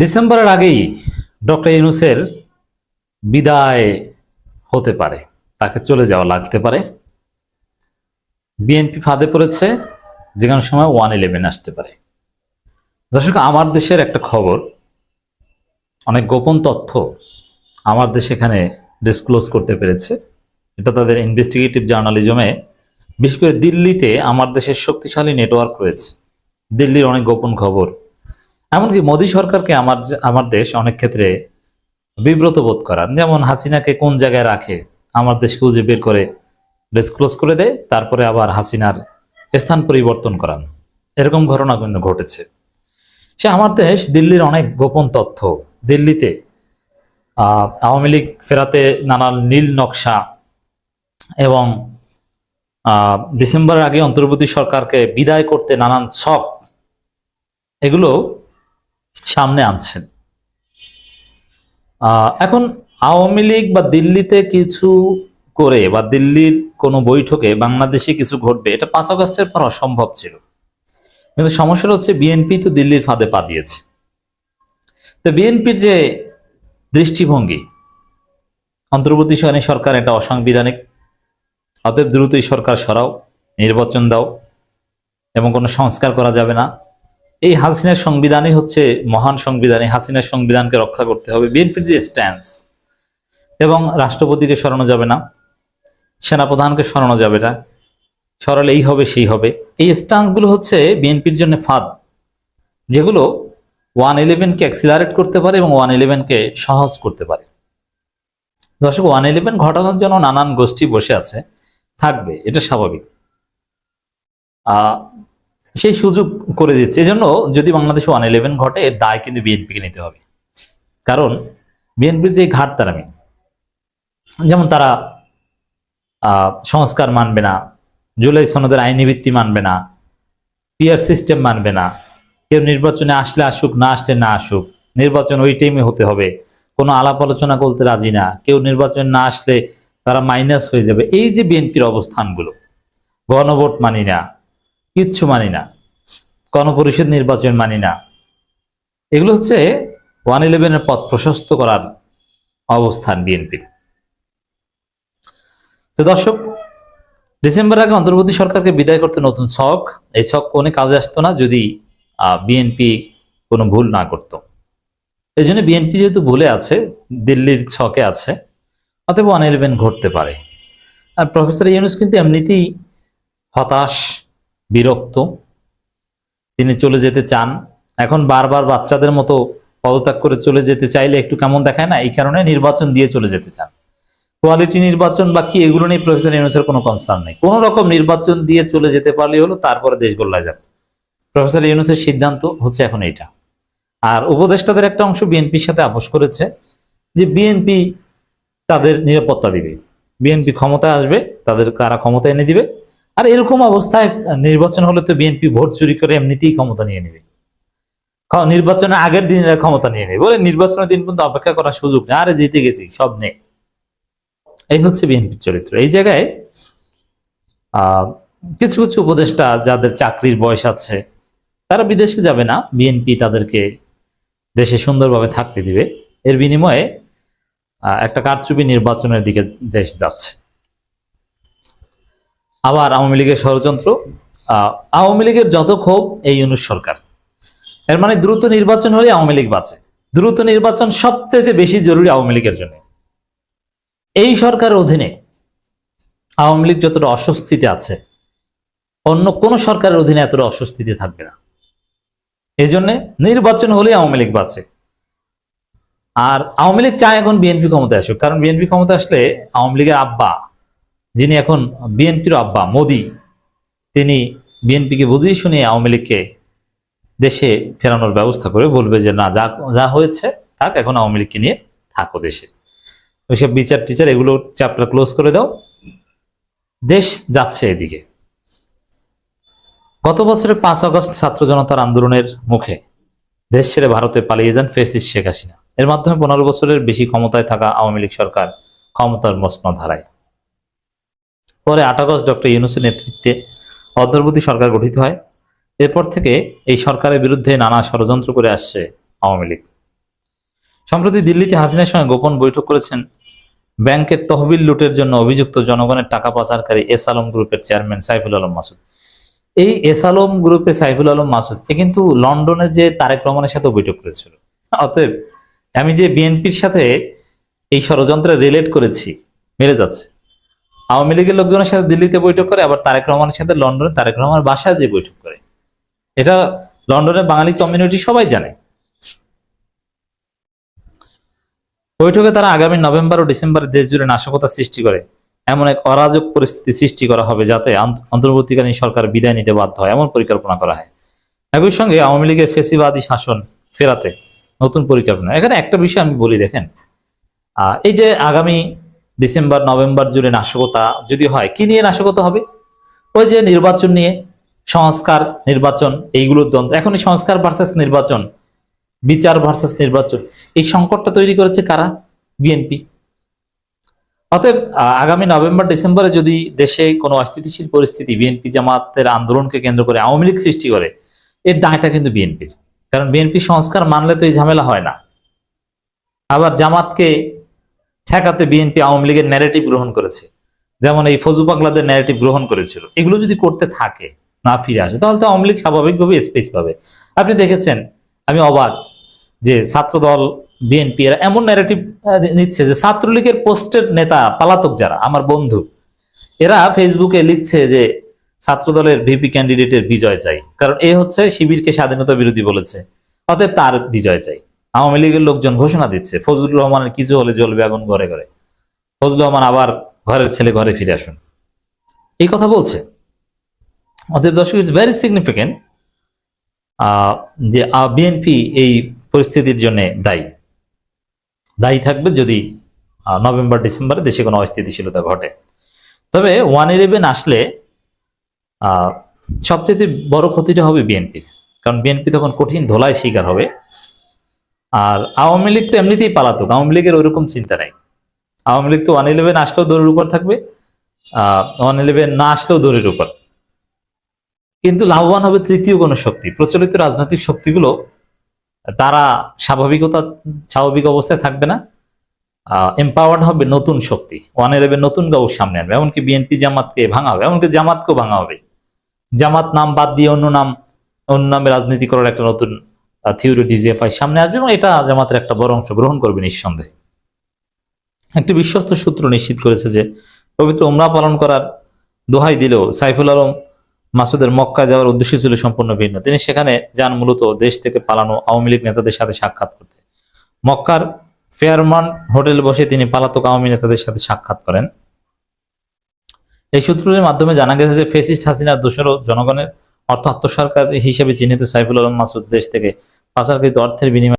ডিসেম্বরের আগেই ডক্টর ইউনুসের বিদায় হতে পারে, তাকে চলে যাওয়া লাগতে পারে। বিএনপি ফাঁদে পড়েছে যে কোনো সময় ওয়ান ইলেভেন আসতে পারে। দর্শক, আমার দেশের একটা খবর, অনেক গোপন তথ্য আমার দেশ এখানে ডিসক্লোজ করতে পেরেছে। এটা তাদের ইনভেস্টিগেটিভ জার্নালিজমে বিশেষ করে দিল্লিতে আমার দেশের শক্তিশালী নেটওয়ার্ক রয়েছে। দিল্লির অনেক গোপন খবর। এমনকি মোদী সরকারকে আমার আমার দেশ অনেক ক্ষেত্রে বিব্রত বোধ করার। যেমন হাসিনাকে কোন জায়গায় রাখে, আমার দেশ খুঁজে বের করে ডিসক্লোজ করে দেয়, তারপরে আবার হাসিনার স্থান পরিবর্তন করান। এরকম ঘটনা কিন্তু ঘটেছে। সে আমার দেশ, দিল্লির অনেক গোপন তথ্য। দিল্লিতে আওয়ামী লীগ ফেরাতে নানা নীল নকশা এবং ডিসেম্বরের আগে অন্তর্বর্তী সরকারকে বিদায় করতে নানান ছক, এগুলো সামনে আনছেন। এখন আওয়ামী লীগ বা দিল্লিতে কিছু করে বা দিল্লির কোনো বৈঠকে বাংলাদেশে কিছু ঘটবে, এটা পাঁচ আগস্টের পর অসম্ভব ছিল। কিন্তু সমস্যা হচ্ছে বিএনপি তো দিল্লির ফাঁদে পা দিয়েছে। তো বিএনপির যে দৃষ্টিভঙ্গি অন্তর্বর্তীকালীন সরকার এটা অসাংবিধানিক, অতএব দ্রুতই সরকার সরাও, নির্বাচন দাও, এবং কোনো সংস্কার করা যাবে না। এই হাসিনার সংবিধানই হচ্ছে মহান সংবিধান, এই হাসিনার সংবিধানকে রক্ষা করতে হবে। বিএনপির যে স্ট্যান্স এবং রাষ্ট্রপতিকে সরানো যাবে না, সেনাপ্রধানকে সরানো যাবে না, সরালে এই হবে, সেই হবে। এই স্ট্যান্সগুলো হচ্ছে বিএনপির জন্য ফাঁদ, যেগুলো ওয়ান ইলেভেনকে অ্যাক্সিলারেট করতে পারে এবং ওয়ান ইলেভেনকে সহজ করতে পারে। দর্শক, ওয়ান ইলেভেন ঘটানোর জন্য নানান গোষ্ঠী বসে আছে, থাকবে, এটা স্বাভাবিক। সেই সুযোগ করে দিচ্ছে। এজন্য যদি বাংলাদেশে ওয়ান ইলেভেন ঘটে, এর দায় কিন্তু বিএনপিকে নিতে হবে। কারণ বিএনপির যে ঘাট তারামি যেমন তারা সংস্কার মানবে না, জুলাই সনদের আইনি ভিত্তি মানবে না পিয়ার সিস্টেম মানবে না। কেউ নির্বাচনে আসলে আসুক, না আসলে না আসুক, নির্বাচন ওই টাইমে হতে হবে। কোনো আলাপ আলোচনা করতে রাজি না, কেউ নির্বাচনে না আসলে তারা মাইনাস হয়ে যাবে। এই যে বিএনপির অবস্থানগুলো, গণভোট মানি না কিচ্ছু মানি না। গণপরিষদ নির্বাচন মানি না। এগুলো হচ্ছে ওয়ান ইলেভেনের পথ প্রশস্ত করার অবস্থান বিএনপির। তো দর্শক ডিসেম্বর আগে অন্তর্বর্তী সরকারকে বিদায় করতে নতুন ছক। এই ছক কোনে কাজে আসতো না যদি বিএনপি কোনো ভুল না করত। এই জন্য বিএনপি যেহেতু ভুলে আছে, দিল্লির ছকে আছে, অতএব ওয়ান ইলেভেন ঘটতে পারে। আর প্রফেসর ইউনুস কিন্তু এমনিতেই হতাশ বিরক্ত। তিনি চলে যেতে চান। এখন বারবার বাচ্চাদের মতো পদত্যাগ করে চলে যেতে চাইলে একটু কেমন দেখায় না? এই কারণে নির্বাচন দিয়ে চলে যেতে চান। কোয়ালিটি নির্বাচন বা কি, এগুলো নিয়ে প্রফেসর ইউনুসের কোনো কনসার্ন নেই। কোনো রকম নির্বাচন দিয়ে চলে যেতে পারলে হলো তারপরে দেশ গোল্লায় যাবে। প্রফেসর ইউনুসের সিদ্ধান্ত হচ্ছে এখন এইটা। আর উপদেষ্টাদের একটা অংশ বিএনপির সাথে আপোষ করেছে যে বিএনপি তাদের নিরাপত্তা দিবে। বিএনপি ক্ষমতায় আসবে, তাদের কারা ক্ষমতা এনে দিবে আর এরকম অবস্থায় নির্বাচন হলে তো বিএনপি ভোট চুরি করে এমনিতেই ক্ষমতা নিয়ে নেবে। নির্বাচনের আগের দিন ক্ষমতা নিয়ে নেবে। বলে নির্বাচনের দিন পর্যন্ত অপেক্ষা করার সুযোগ নেই। আরে জিতে গেছি, সব নেই। এই হচ্ছে বিএনপির চরিত্র। এই জায়গায় কিছু কিছু উপদেষ্টা যাদের চাকরির বয়স আছে, তারা বিদেশে যাবে না। বিএনপি তাদেরকে দেশে সুন্দরভাবে থাকতে দিবে। এর বিনিময়ে একটা কারচুপি নির্বাচনের দিকে দেশ যাচ্ছে। আবার আওয়ামী লীগের ষড়যন্ত্র আওয়ামী লীগের যত ক্ষোভ, এই ইউনুস সরকার। এর মানে দ্রুত নির্বাচন হলে আওয়ামী লীগ বাঁচে। দ্রুত নির্বাচন সবচেয়ে বেশি জরুরি আওয়ামী লীগের জন্য। এই সরকারের অধীনে আওয়ামী লীগ যতটা অস্বস্তিতে আছে, অন্য কোন সরকারের অধীনে এতটা অস্বস্তিতে থাকবে না। এই জন্য নির্বাচন হলে আওয়ামী লীগ বাঁচে। আর আওয়ামী লীগ চায় এখন বিএনপি ক্ষমতায় আসুক, কারণ বিএনপি ক্ষমতা আসলে আওয়ামী লীগের আব্বা যিনি এখন বিএনপির আব্বা, মোদি, তিনি বিএনপিকে বুঝিয়ে শুনিয়ে আওয়ামী লীগকে দেশে ফেরানোর ব্যবস্থা করে বলবে যে, না, যা যা হয়েছে, থাক, এখন আওয়ামী লীগকে নিয়ে থাকো দেশে। ওইসব বিচার টিচার, এগুলো চ্যাপ্টার ক্লোজ করে দাও। দেশ যাচ্ছে এদিকে। গত বছরের পাঁচ আগস্ট ছাত্র জনতার আন্দোলনের মুখে দেশ ছেড়ে ভারতে পালিয়ে যান ফেসিস শেখ হাসিনা। এর মাধ্যমে পনেরো বছরের বেশি ক্ষমতায় থাকা আওয়ামী লীগ সরকার ক্ষমতার মসন ধারায় পরে আট আগস্ট ডক্টর ইউনুসের নেতৃত্বে অন্তর্বর্তী সরকার গঠিত হয়। এরপর থেকে এই সরকারের বিরুদ্ধে নানা ষড়যন্ত্র করে আসছে আওয়ামী লীগ। সম্প্রতি দিল্লিতে হাসিনার সঙ্গে গোপন বৈঠক করেছেন ব্যাংকের তহবিল লুটের জন্য অভিযুক্ত জনগণের টাকা পাচারকারী এস আলম গ্রুপের চেয়ারম্যান সাইফুল আলম মাসুদ। এই এস আলম গ্রুপে সাইফুল আলম মাসুদ, এ কিন্তু লন্ডনে যে তারেক রহমানের সাথে বৈঠক করেছিল। অতএব আমি যে বিএনপির সাথে এই ষড়যন্ত্রে রিলেট করেছি মেরে যাচ্ছে। আওয়ামী লীগের লোকজনের সাথে দিল্লিতে বৈঠক করে, আবার তারেক রহমানের সাথে লন্ডনে তারেক রহমানের বাসায় যে বৈঠক করে। এটা লন্ডনের বাঙালি কমিউনিটি সবাই জানে। বৈঠকে তারা আগামী নভেম্বর ও ডিসেম্বরে দেশ জুড়ে নাশকতা সৃষ্টি করে। এমন এক অরাজক পরিস্থিতি সৃষ্টি করা হবে যাতে অন্তর্বর্তীকালীন সরকার বিদায় নিতে বাধ্য হয়, এমন পরিকল্পনা করা হয়। একই সঙ্গে আওয়ামী লীগের ফেসিবাদী শাসন ফেরাতে নতুন পরিকল্পনা। এখানে একটা বিষয় আমি বলি, দেখেন। এই যে আগামী ডিসেম্বর, নভেম্বর জুড়ে নাশকতা যদি হয়, কি নিয়ে নাশকতা হবে? ওই যে নির্বাচন নিয়ে সংস্কার নির্বাচন এইগুলোর দ্বন্দ্ব এখন এই সংস্কার ভার্সেস নির্বাচন, বিচার ভার্সেস নির্বাচন। এই সংকটটা তৈরি করেছে কারা? বিএনপি। অতএব আগামী নভেম্বর, ডিসেম্বরে যদি দেশে কোনো অস্থিতিশীল পরিস্থিতি, বিএনপি জামাতের আন্দোলনকে কেন্দ্র করে আওয়ামী লীগ সৃষ্টি করে, এর দায়টা কিন্তু বিএনপির। কারণ বিএনপি সংস্কার মানলে তো এই ঝামেলা হয় না। আবার জামাতকে ঠেকাতে বিএনপি আওয়ামী লীগের ন্যারেটিভ গ্রহণ করেছে। যেমন এই ফজু পাগলাদের ন্যারেটিভ গ্রহণ করেছিল। এগুলো যদি করতে থাকে, না ফিরে আসে, তাহলে তো আওয়ামী লীগ স্বাভাবিকভাবে স্পেস পাবে। আপনি দেখেছেন, আমি অবাক যে ছাত্রদল, বিএনপি এরা এমন ন্যারেটিভ নিচ্ছে যে ছাত্রলীগের পোস্টের নেতা, পালাতক যারা, আমার বন্ধু, এরা ফেসবুকে লিখছে যে ছাত্রদলের ভিপি ক্যান্ডিডেটের বিজয় চাই। কারণ এ হচ্ছে শিবিরকে স্বাধীনতা বিরোধী বলেছে। অতএব তার বিজয় চাই। আওয়ামী লীগের লোকজন ঘোষণা দিচ্ছে, ফজলুর রহমানের কিছু হলে জ্বলবে আগুন ঘরে ঘরে? ফজলুর রহমান আবার ঘরের ছেলে ঘরে ফিরে আসুন। এই কথা বলছে। অতএব দর্শক ইটস ভেরি সিগনিফিকেন্ট যে বিএনপি এই পরিস্থিতির জন্য দায়ী। দায়ী থাকবে যদি নভেম্বর, ডিসেম্বরে দেশে কোনো অস্থিতিশীলতা ঘটে। তবে ওয়ান ইলেভেন আসলে সবচেয়ে বড় ক্ষতিটা হবে বিএনপির কারণ বিএনপি তখন কঠিন ধোলায় শিকার হবে। আর আওয়ামী লীগ তো এমনিতেই পালাতক, আওয়ামী লীগের ওইরকম চিন্তা নাই। আওয়ামী লীগ তো ওয়ান ইলেভেন আসলেও দৌড়ের উপর থাকবে ওয়ান ইলেভেন না আসলেও দৌড়ের উপর। কিন্তু লাভবান হবে তৃতীয় কোনো শক্তি, প্রচলিত রাজনৈতিক শক্তিগুলো, তারা স্বাভাবিকতা, স্বাভাবিক অবস্থায় থাকবে না। এম্পাওয়ার্ড হবে নতুন শক্তি ওয়ান ইলেভেন নতুন কাউর সামনে আনবে, এমনকি বিএনপি জামাতকে ভাঙা হবে, এমনকি জামাতকেও ভাঙা হবে। জামাত নাম বাদ দিয়ে অন্য নাম, অন্য নামে রাজনীতি করার একটা নতুন থিওরি ডিজিএফআই সামনে আসবে এবং এটা জামাতের একটা বড় অংশ গ্রহণ করবে নিঃসন্দেহে। একটি বিশ্বস্ত সূত্র নিশ্চিত করেছে যে, পবিত্র উমরা পালন করার দোহাই দিলেও সাইফুল আলম মাসুদের মক্কা যাওয়ার উদ্দেশ্য ছিল সম্পূর্ণ ভিন্ন। তিনি সেখানে যান মূলত দেশ থেকে পালানো আওয়ামী লীগ নেতাদের সাথে সাক্ষাৎ করতে। মক্কার ফেয়ারমান হোটেল বসে তিনি পালাতক আওয়ামী নেতাদের সাথে সাক্ষাৎ করেন। এই সূত্রের মাধ্যমে জানা গেছে যে, ফেসিস্ট হাসিনার দোষরও জনগণের অর্থ আত্মসরকার হিসেবে চিহ্নিত সাইফুল আলম মাসুদ দেশ থেকে পাচারকৃত অর্থের বিনিময়ে